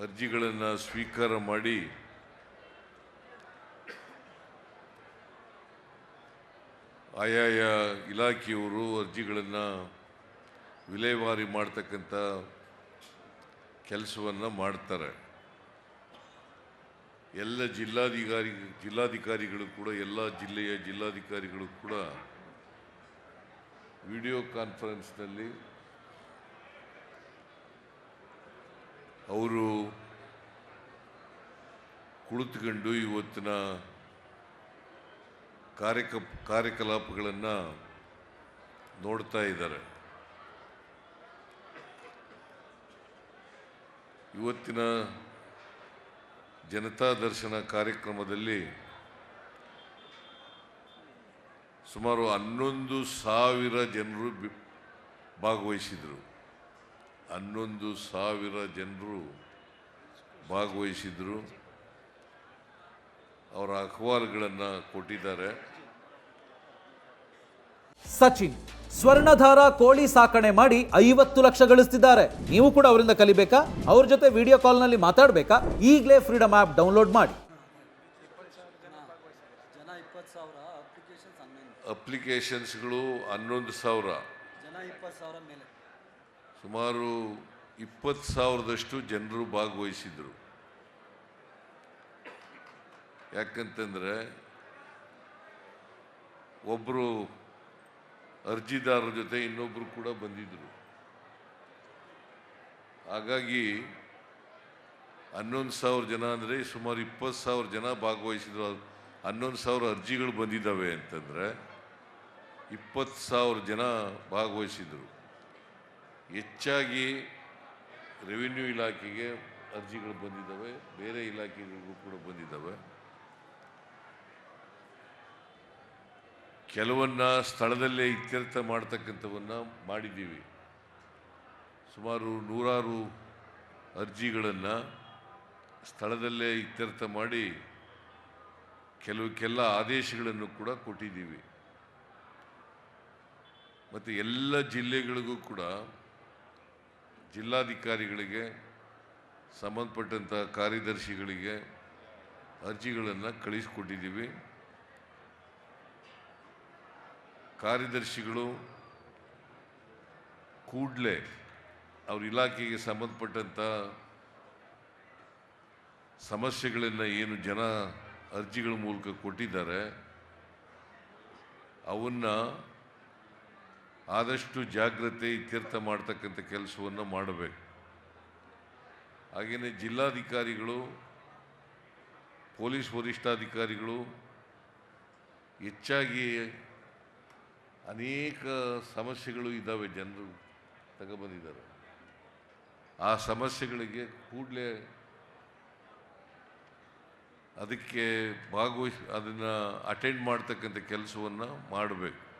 ಅರ್ಜಿಗಳನ್ನು ಸ್ವೀಕಾರ ಮಾಡಿ ಆಯಾಯ ಇಲಾಖೆಯವರು ಅರ್ಜಿಗಳನ್ನು ವಿಲೇವಾರಿ ಮಾಡ್ತಕ್ಕಂಥ ಕೆಲಸವನ್ನು ಮಾಡ್ತಾರೆ. ಎಲ್ಲ ಜಿಲ್ಲಾಧಿಕಾರಿ, ಜಿಲ್ಲಾಧಿಕಾರಿಗಳು ಕೂಡ, ಎಲ್ಲ ಜಿಲ್ಲೆಯ ಜಿಲ್ಲಾಧಿಕಾರಿಗಳು ಕೂಡ ವಿಡಿಯೋ ಕಾನ್ಫರೆನ್ಸ್ನಲ್ಲಿ ಅವರು ಕುಳಿತುಕೊಂಡು ಇವತ್ತಿನ ಕಾರ್ಯಕ, ಕಾರ್ಯಕಲಾಪಗಳನ್ನು ನೋಡ್ತಾ ಇದ್ದಾರೆ. ಇವತ್ತಿನ ಜನತಾ ದರ್ಶನ ಕಾರ್ಯಕ್ರಮದಲ್ಲಿ ಸುಮಾರು ಹನ್ನೊಂದು ಸಾವಿರ ಜನರು ಭಾಗವಹಿಸಿದರು. ಹನ್ನೊಂದು ಸಾವಿರ ಜನರು ಭಾಗವಹಿಸಿದರು. ಅವರ ಅಹವಾಲುಗಳನ್ನು ಕೊಟ್ಟಿದ್ದಾರೆ. ಸಚಿನ್ ಸ್ವರ್ಣಧಾರ ಕೋಳಿ ಸಾಕಣೆ ಮಾಡಿ ಐವತ್ತು ಲಕ್ಷ ಗಳಿಸ್ತಿದ್ದಾರೆ. ನೀವು ಕೂಡ ಅವರಿಂದ ಕಲಿಬೇಕಾ? ಅವ್ರ ಜೊತೆ ವಿಡಿಯೋ ಕಾಲ್ನಲ್ಲಿ ಮಾತಾಡಬೇಕಾ? ಈಗಲೇ ಫ್ರೀಡಮ್ ಆ್ಯಪ್ ಡೌನ್ಲೋಡ್ ಮಾಡಿ. ಅಪ್ಲಿಕೇಶನ್ಸ್ಗಳು ಹನ್ನೊಂದು ಸಾವಿರ ಜನ ಇಪ್ಪತ್ತು ಸಾವಿರ ಮೇಲೆ ಸುಮಾರು ಇಪ್ಪತ್ತು ಸಾವಿರದಷ್ಟು ಜನರು ಭಾಗವಹಿಸಿದರು. ಯಾಕಂತಂದರೆ ಒಬ್ಬರು ಅರ್ಜಿದಾರರ ಜೊತೆ ಇನ್ನೊಬ್ಬರು ಕೂಡ ಬಂದಿದ್ದರು ಹಾಗಾಗಿ ಹನ್ನೊಂದು ಸಾವಿರ ಜನ ಅಂದರೆ ಸುಮಾರು ಇಪ್ಪತ್ತು ಸಾವಿರ ಜನ ಭಾಗವಹಿಸಿದ್ರು. ಹನ್ನೊಂದು ಸಾವಿರ ಅರ್ಜಿಗಳು ಬಂದಿದ್ದಾವೆ ಅಂತಂದರೆ ಇಪ್ಪತ್ತು ಸಾವಿರ ಜನ ಭಾಗವಹಿಸಿದರು. ಹೆಚ್ಚಾಗಿ ರೆವಿನ್ಯೂ ಇಲಾಖೆಗೆ ಅರ್ಜಿಗಳು ಬಂದಿದ್ದಾವೆ, ಬೇರೆ ಇಲಾಖೆಗಳಿಗೂ ಕೂಡ ಬಂದಿದ್ದಾವೆ. ಕೆಲವನ್ನ ಸ್ಥಳದಲ್ಲೇ ಇತ್ಯರ್ಥ ಮಾಡ್ತಕ್ಕಂಥವನ್ನ ಮಾಡಿದ್ದೀವಿ. ಸುಮಾರು ನೂರಾರು ಅರ್ಜಿಗಳನ್ನು ಸ್ಥಳದಲ್ಲೇ ಇತ್ಯರ್ಥ ಮಾಡಿ ಕೆಲವಕ್ಕೆಲ್ಲ ಆದೇಶಗಳನ್ನು ಕೂಡ ಕೊಟ್ಟಿದ್ದೀವಿ. ಮತ್ತು ಎಲ್ಲ ಜಿಲ್ಲೆಗಳಿಗೂ ಕೂಡ ಜಿಲ್ಲಾಧಿಕಾರಿಗಳಿಗೆ ಸಂಬಂಧಪಟ್ಟಂಥ ಕಾರ್ಯದರ್ಶಿಗಳಿಗೆ ಅರ್ಜಿಗಳನ್ನು ಕಳಿಸಿಕೊಟ್ಟಿದ್ದೀವಿ. ಕಾರ್ಯದರ್ಶಿಗಳು ಕೂಡಲೇ ಅವ್ರ ಇಲಾಖೆಗೆ ಸಂಬಂಧಪಟ್ಟಂಥ ಸಮಸ್ಯೆಗಳನ್ನು ಏನು ಜನ ಅರ್ಜಿಗಳ ಮೂಲಕ ಕೊಟ್ಟಿದ್ದಾರೆ. ಅವನ್ನ ಆದಷ್ಟು ಜಾಗ್ರತೆ, ಇತ್ಯರ್ಥ ಮಾಡ್ತಕ್ಕಂಥ ಕೆಲಸವನ್ನು ಮಾಡಬೇಕು. ಹಾಗೆಯೇ ಜಿಲ್ಲಾಧಿಕಾರಿಗಳು, ಪೊಲೀಸ್ ವರಿಷ್ಠಾಧಿಕಾರಿಗಳು ಹೆಚ್ಚಾಗಿ ಅನೇಕ ಸಮಸ್ಯೆಗಳು ಇದ್ದಾವೆ, ಜನರು ತಗೊಬಂದಿದ್ದಾರೆ. ಆ ಸಮಸ್ಯೆಗಳಿಗೆ ಕೂಡಲೇ ಅದಕ್ಕೆ ಭಾಗವಹಿಸಿ ಅದನ್ನು ಅಟೆಂಡ್ ಮಾಡ್ತಕ್ಕಂಥ ಕೆಲಸವನ್ನು ಮಾಡಬೇಕು.